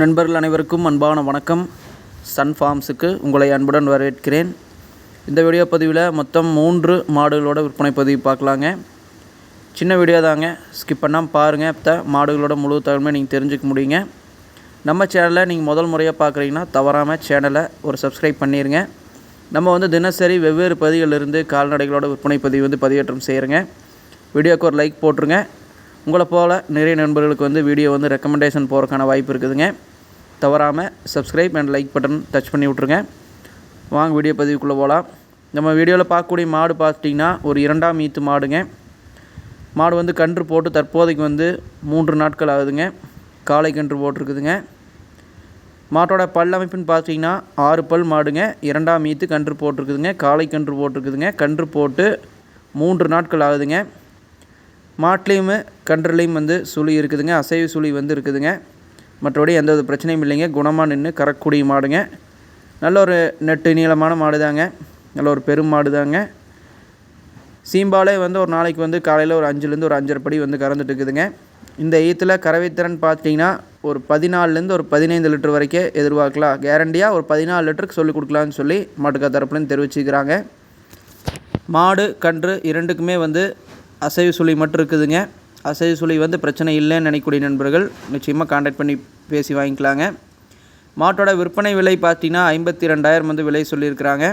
நண்பர்கள் அனைவருக்கும் அன்பான வணக்கம். சன் ஃபார்ம்ஸுக்கு உங்களை அன்புடன் வரவேற்கிறேன். இந்த வீடியோ பதிவில் மொத்தம் மூன்று மாடுகளோட விற்பனை பதிவு பார்க்கலாங்க. சின்ன வீடியோ தாங்க. ஸ்கிப் பண்ணாமல் பாருங்கள் அப்போ மாடுகளோட முழு தகவலுமே நீங்கள் தெரிஞ்சுக்க முடியுங்க. நம்ம சேனலை நீங்கள் முதல் முறையாக பார்க்குறீங்கன்னா தவறாமல் சேனலை ஒரு சப்ஸ்கிரைப் பண்ணிடுங்க நம்ம வந்து தினசரி வெவ்வேறு பதிவுகளிலிருந்து கால்நடைகளோட விற்பனை பதிவு வந்து பதிவேற்றம் செய்கிறேங்க வீடியோக்கு ஒரு லைக் போட்டுருங்க. உங்களை போல் நிறைய நண்பர்களுக்கு வந்து வீடியோ வந்து ரெக்கமெண்டேஷன் போகிறக்கான வாய்ப்பு இருக்குதுங்க. தவறாமல் subscribe and like button touch பண்ணி விட்ருங்க வாங்க வீடியோ பதிவுக்குள்ளே போகலாம் நம்ம வீடியோவில் பார்க்கக்கூடிய மாடு பார்த்துட்டிங்கன்னா ஒரு இரண்டாம் ஈத்து மாடுங்க. மாடு வந்து கன்று போட்டு தற்போதைக்கு வந்து மூன்று நாட்கள் ஆகுதுங்க. காளை கன்று போட்டிருக்குதுங்க. மாட்டோட பல் அமைப்புன்னு பார்த்தீங்கன்னா ஆறு பல் மாடுங்க. இரண்டாம் ஈத்து கன்று போட்டிருக்குதுங்க. காளை கன்று போட்டிருக்குதுங்க. கன்று போட்டு மூன்று நாட்கள் ஆகுதுங்க. மாட்லேயுமே கன்றுலேயும் வந்து சுழி இருக்குதுங்க அசைவு சுழி வந்து இருக்குதுங்க மற்றபடி எந்த ஒரு பிரச்சனையும் இல்லைங்க. குணமாக நின்று கறக்கூடிய மாடுங்க. நல்ல ஒரு நெட்டு நீளமான மாடு தாங்க நல்ல ஒரு பெரும் மாடு தாங்க சீம்பாலே வந்து ஒரு நாளைக்கு வந்து காலையில் ஒரு அஞ்சுலேருந்து ஒரு அஞ்சரை படி வந்து கறந்துட்டு இருக்குதுங்க இந்த ஈத்தில் கறவைத்திறன் பார்த்தீங்கன்னா ஒரு பதினாலுலேருந்து ஒரு பதினைந்து லிட்டர் வரைக்கும் எதிர்பார்க்கலாம். கேரண்டியாக ஒரு பதினாலு லிட்டருக்கு சொல்லிக் கொடுக்கலான்னு சொல்லி மாட்டுக்கா தரப்புலேருந்து தெரிவிச்சுக்கிறாங்க. மாடு கன்று இரண்டுக்குமே வந்து அசைவு சுழி மட்டும் இருக்குதுங்க. அசைவு சுழி வந்து பிரச்சனை இல்லைன்னு நினைக்கக்கூடிய நண்பர்கள் நிச்சயமாக காண்டாக்ட் பண்ணி பேசி வாங்கிக்கலாங்க. மாட்டோட விற்பனை விலை பார்த்தீங்கன்னா ஐம்பத்தி ரெண்டாயிரம் வந்து விலை சொல்லியிருக்கிறாங்க.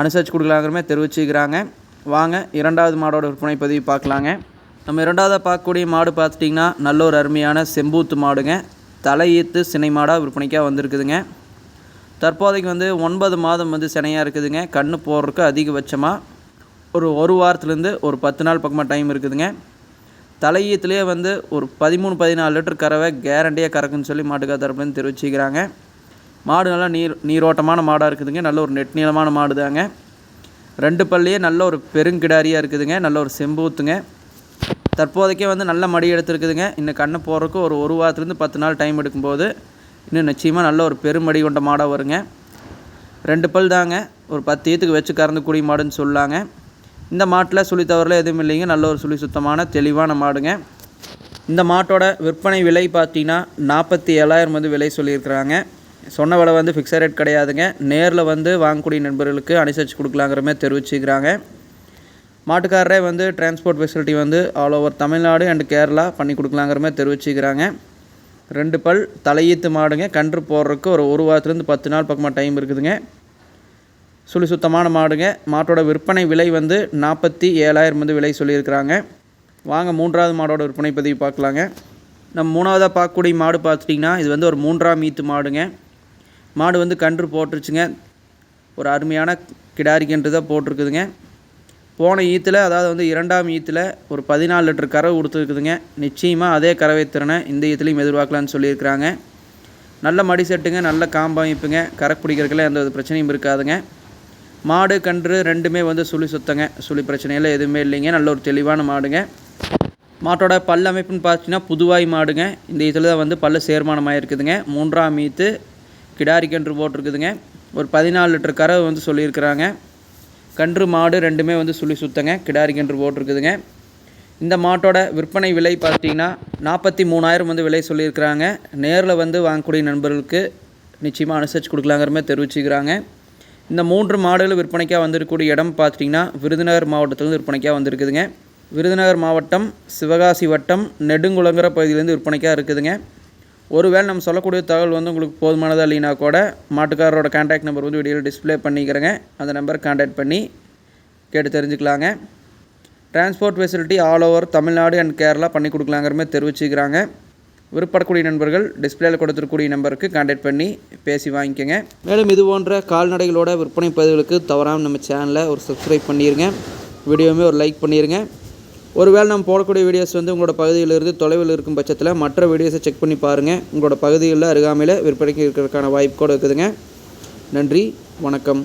அனுசரிச்சு கொடுக்கலாங்கிறமே தெரிவிச்சுக்கிறாங்க. வாங்க இரண்டாவது மாடோட விற்பனை பதிவு பார்க்கலாங்க. நம்ம இரண்டாவதாக பார்க்கக்கூடிய மாடு பார்த்துட்டிங்கன்னா நல்ல ஒரு அருமையான செம்பூத்து மாடுங்க. தலையீத்து சினை மாடாக விற்பனைக்காக வந்திருக்குதுங்க. தற்போதைக்கு வந்து ஒன்பது மாதம் வந்து சினையாக இருக்குதுங்க. கண்ணு போடுறதுக்கு அதிகபட்சமாக ஒரு ஒரு வாரத்துலேருந்து ஒரு பத்து நாள் பக்கமாக டைம் இருக்குதுங்க. தலையீத்துலேயே வந்து ஒரு பதிமூணு பதினாலு லிட்டர் கறவை கேரண்டியாக கறக்குன்னு சொல்லி மாட்டுக்கா தரப்புலேருந்து தெரிவிச்சுக்கிறாங்க. மாடு நல்லா நீர் நீரோட்டமான மாடாக இருக்குதுங்க. நல்ல ஒரு நெட் நீளமான மாடு தாங்க ரெண்டு பல்லையே நல்ல ஒரு பெருங்கிடாரியாக இருக்குதுங்க. நல்ல ஒரு செம்பூத்துங்க. தற்போதைக்கே வந்து நல்ல மடி எடுத்துருக்குதுங்க. இன்னும் கண்ணை போடுறதுக்கு ஒரு ஒரு வாரத்துலேருந்து பத்து நாள் டைம் எடுக்கும்போது இன்னும் நிச்சயமாக நல்ல ஒரு பெருமடி கொண்ட மாடாக வருங்க. ரெண்டு பல் தாங்க. ஒரு பத்து ஈத்துக்கு வச்சு கறந்துக்கூடிய மாடுன்னு சொல்லாங்க. இந்த மாட்டில் சுழி தவறில் எதுவும் இல்லைங்க. நல்ல ஒரு சுழி சுத்தமான தெளிவான மாடுங்க. இந்த மாட்டோட விற்பனை விலை பார்த்தீங்கன்னா நாற்பத்தி ஏழாயிரம் வந்து விலை சொல்லியிருக்கிறாங்க. சொன்ன விலை வந்து ஃபிக்ஸட் ரேட் கிடையாதுங்க. நேரில் வந்து வாங்கக்கூடிய நண்பர்களுக்கு அனுசரித்து கொடுக்கலாங்கிற மாதிரி தெரிவிச்சுக்கிறாங்க. மாட்டுக்காரரே வந்து டிரான்ஸ்போர்ட் ஃபெசிலிட்டி வந்து all over Tamil Nadu and Kerala பண்ணி கொடுக்கலாங்கிற மாதிரி தெரிவிச்சுக்கிறாங்க. ரெண்டு பல் தலையீத்து மாடுங்க. கன்று போடுறதுக்கு ஒரு ஒரு வாரத்துலேருந்து பத்து நாள் பக்கமாக டைம் இருக்குதுங்க. சுழி சுத்தமான மாடுங்க. மாட்டோட விற்பனை விலை வந்து நாற்பத்தி ஏழாயிரம் வந்து விலை சொல்லியிருக்கிறாங்க. வாங்க மூன்றாவது மாடோட விற்பனை பதிவு பார்க்கலாங்க. நம்ம மூணாவதாக பார்க்கக்கூடிய மாடு பார்த்துட்டிங்கன்னா இது வந்து ஒரு மூன்றாம் மீத்து மாடுங்க. மாடு வந்து கன்று போட்டுருச்சுங்க. ஒரு அருமையான கிடாரி கன்று தான் போட்டிருக்குதுங்க. போன ஈத்தில் அதாவது வந்து இரண்டாம் ஈத்தில் ஒரு பதினாலு லிட்டர் கறவை கொடுத்துருக்குதுங்க நிச்சயமாக அதே கறவை திறனை இந்த ஈத்துலையும் எதிர்பார்க்கலான்னு சொல்லியிருக்கிறாங்க. நல்ல மடி செட்டுங்க நல்ல காம்பமைப்புங்க. கரை பிடிக்கிறதுக்கெல்லாம் எந்த ஒரு பிரச்சனையும் இருக்காதுங்க. மாடு கன்று ரெண்டுமே வந்து சுழி சுத்தங்க. சுழி பிரச்சனையெல்லாம் எதுவுமே இல்லைங்க. நல்ல ஒரு தெளிவான மாடுங்க. மாட்டோட பல் அமைப்புன்னு பார்த்தீங்கன்னா புதுவாய் மாடுங்க. இந்த இதில் தான் வந்து பல்லு சேர்மானமாக இருக்குதுங்க. மூன்றாம் மீத்து கிடாரி கன்று போட்டிருக்குதுங்க. ஒரு பதினாலு லிட்டர் கறவை வந்து சொல்லியிருக்கிறாங்க. கன்று மாடு ரெண்டுமே வந்து சுழி சுத்தங்க. கிடாரி கன்று போட்டிருக்குதுங்க. இந்த மாட்டோட விற்பனை விலை பார்த்தீங்கன்னா நாற்பத்தி மூணாயிரம் வந்து விலை சொல்லியிருக்கிறாங்க. நேரில் வந்து வாங்கக்கூடிய நண்பர்களுக்கு நிச்சயமாக அனுசரித்து கொடுக்கலாங்கிற மாதிரி தெரிவிச்சுக்கிறாங்க. இந்த மூன்று மாடுகள் விற்பனைக்காக வந்திருக்கக்கூடிய இடம் பார்த்துட்டிங்கன்னா விருதுநகர் மாவட்டத்திலேருந்து விற்பனைக்காக வந்திருக்குதுங்க. விருதுநகர் மாவட்டம் சிவகாசி வட்டம் நெடுங்குளங்கிற பகுதியிலேருந்து விற்பனைக்காக இருக்குதுங்க. ஒருவேளை நம்ம சொல்லக்கூடிய தகவல் வந்து உங்களுக்கு போதுமானதாக இல்லைனா கூட மாட்டுக்காரரோட கான்டாக்ட் நம்பர் வந்து வீடியோவில் டிஸ்பிளே பண்ணிக்கிறேங்க. அந்த நம்பர் கான்டாக்ட் பண்ணி கேட்டு தெரிஞ்சுக்கலாங்க. Transport facility all over Tamil Nadu and Kerala பண்ணி கொடுக்கலாங்கிற மாதிரி தெரிவிச்சுக்கிறாங்க. விருப்பப்படக்கூடிய நண்பர்கள் டிஸ்பிளேயில் கொடுத்துருக்கூடிய நம்பருக்கு கான்டாக்ட் பண்ணி பேசி வாங்கிக்கோங்க. மேலும் இது போன்ற கால்நடைகளோட விற்பனை பதிவுகளுக்கு தவறாமல் நம்ம சேனலை ஒரு சப்ஸ்கிரைப் பண்ணிடுங்க வீடியோவுமே ஒரு லைக் பண்ணிடுங்க ஒருவேளை நம்ம போடக்கூடிய வீடியோஸ் வந்து உங்களோட பகுதியிலிருந்து தொலைவில் இருக்கும் பட்சத்தில் மற்ற வீடியோஸை செக் பண்ணி பாருங்கள் உங்களோட பகுதிகளில் அருகாமையில் விற்பனைக்கு இருக்கிறதுக்கான வாய்ப்பு கூட இருக்குதுங்க. நன்றி வணக்கம்.